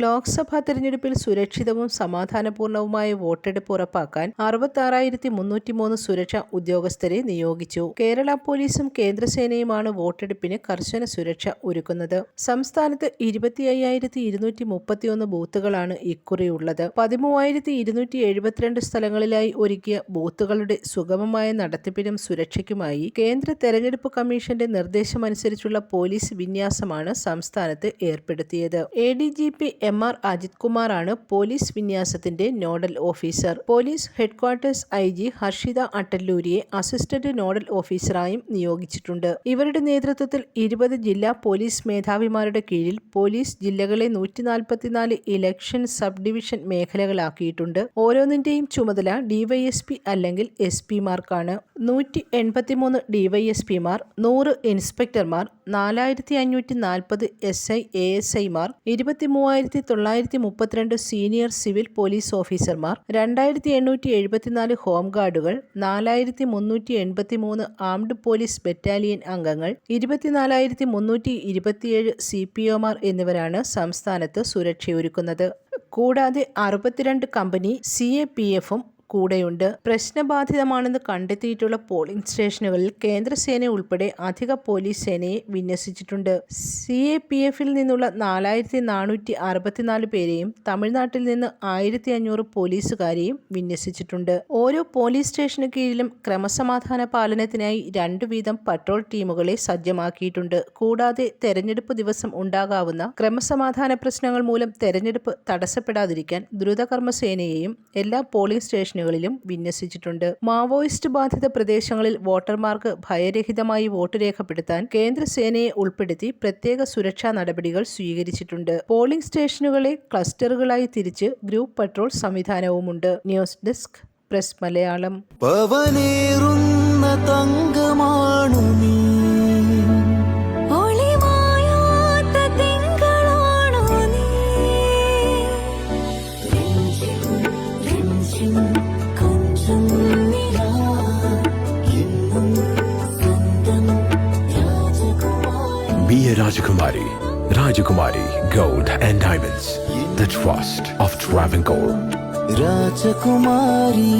ലോക്സഭാ തെരഞ്ഞെടുപ്പിൽ സുരക്ഷിതവും സമാധാനപൂർണവുമായ വോട്ടെടുപ്പ് ഉറപ്പാക്കാൻ അറുപത്താറായിരത്തി മുന്നൂറ്റിമൂന്ന് സുരക്ഷാ ഉദ്യോഗസ്ഥരെ നിയോഗിച്ചു. കേരള പോലീസും കേന്ദ്രസേനയുമാണ് വോട്ടെടുപ്പിന് കർശന സുരക്ഷ ഒരുക്കുന്നത്. സംസ്ഥാനത്ത് ഇരുപത്തി അയ്യായിരത്തി ഇരുന്നൂറ്റി മുപ്പത്തിയൊന്ന് ബൂത്തുകളാണ് ഇക്കുറിയുള്ളത്. പതിമൂവായിരത്തി ഇരുന്നൂറ്റി എഴുപത്തിരണ്ട് സ്ഥലങ്ങളിലായി ഒരുക്കിയ ബൂത്തുകളുടെ സുഗമമായ നടത്തിപ്പിനും സുരക്ഷയ്ക്കുമായി കേന്ദ്ര തെരഞ്ഞെടുപ്പ് കമ്മീഷന്റെ നിർദ്ദേശമനുസരിച്ചുള്ള പോലീസ് വിന്യാസമാണ് സംസ്ഥാനത്ത് ഏർപ്പെടുത്തിയത്. A D G P M R Ajith കുമാറാണ് police വിന്യാസത്തിന്റെ nodal officer. Police headquarters I G Harshita അട്ടല്ലൂരിയെ assistant nodal ഓഫീസറായും നിയോഗിച്ചിട്ടുണ്ട്. ഇവരുടെ നേതൃത്വത്തിൽ ഇരുപത് ജില്ലാ പോലീസ് മേധാവിമാരുടെ കീഴിൽ പോലീസ് ജില്ലകളെ നൂറ്റി ഇലക്ഷൻ സബ് ഡിവിഷൻ മേഖലകളാക്കിയിട്ടുണ്ട്. ഓരോന്നിന്റെയും ചുമതല ഡിവൈഎസ്പി അല്ലെങ്കിൽ എസ് പിമാർക്കാണ് നൂറ്റി എൺപത്തിമൂന്ന് ഡിവൈഎസ്പിമാർ നൂറ് ഇൻസ്പെക്ടർമാർ നാലായിരത്തി അഞ്ഞൂറ്റി നാൽപ്പത് എസ് ഐ എ എസ് ഐമാർ ഇരുപത്തി മൂവായിരത്തി തൊള്ളായിരത്തി മുപ്പത്തിരണ്ട് സീനിയർ സിവിൽ പോലീസ് ഓഫീസർമാർ രണ്ടായിരത്തി എണ്ണൂറ്റി എഴുപത്തിനാല് ഹോംഗാർഡുകൾ നാലായിരത്തി മുന്നൂറ്റി എൺപത്തി മൂന്ന് ആംഡ് പോലീസ് ബറ്റാലിയൻ അംഗങ്ങൾ ഇരുപത്തിനാലായിരത്തി മുന്നൂറ്റി ഇരുപത്തിയേഴ് സി പി ഒമാർ എന്നിവരാണ് സംസ്ഥാനത്ത് സുരക്ഷയൊരുക്കുന്നത്. കൂടാതെ അറുപത്തിരണ്ട് കമ്പനി സി എ പി എഫും കൂടെയുണ്ട്. പ്രശ്നബാധിതമാണെന്ന് കണ്ടെത്തിയിട്ടുള്ള പോളിംഗ് സ്റ്റേഷനുകളിൽ കേന്ദ്രസേന ഉൾപ്പെടെ അധിക പോലീസ് സേനയെ വിന്യസിച്ചിട്ടുണ്ട്. സി എ പി എഫിൽ നിന്നുള്ള നാലായിരത്തി നാനൂറ്റി അറുപത്തിനാല് പേരെയും തമിഴ്നാട്ടിൽ നിന്ന് ആയിരത്തി അഞ്ഞൂറ് പോലീസുകാരെയും വിന്യസിച്ചിട്ടുണ്ട്. ഓരോ പോലീസ് സ്റ്റേഷന് കീഴിലും ക്രമസമാധാന പാലനത്തിനായി രണ്ടു വീതം പട്രോൾ ടീമുകളെ സജ്ജമാക്കിയിട്ടുണ്ട്. കൂടാതെ തെരഞ്ഞെടുപ്പ് ദിവസം ഉണ്ടാകാവുന്ന ക്രമസമാധാന പ്രശ്നങ്ങൾ മൂലം തെരഞ്ഞെടുപ്പ് തടസ്സപ്പെടാതിരിക്കാൻ ദ്രുതകർമ്മ സേനയെയും എല്ലാ പോളിംഗ് സ്റ്റേഷനുകളിലും വിന്യസിച്ചിട്ടുണ്ട്. മാവോയിസ്റ്റ് ബാധിത പ്രദേശങ്ങളിൽ വോട്ടർമാർക്ക് ഭയരഹിതമായി വോട്ട് രേഖപ്പെടുത്താൻ കേന്ദ്രസേനയെ ഉൾപ്പെടുത്തി പ്രത്യേക സുരക്ഷാ നടപടികൾ സ്വീകരിച്ചിട്ടുണ്ട്. പോളിംഗ് സ്റ്റേഷനുകളെ ക്ലസ്റ്ററുകളായി തിരിച്ച് group patrol സംവിധാനവുമുണ്ട്. News desk press Malayalam. കൊഞ്ചം നിലാ എന്നും സ്വന്തം രാജകുമാരി Be a Rajakumari. Rajakumari Gold and Diamonds. The trust of Travancore. രാജകുമാരി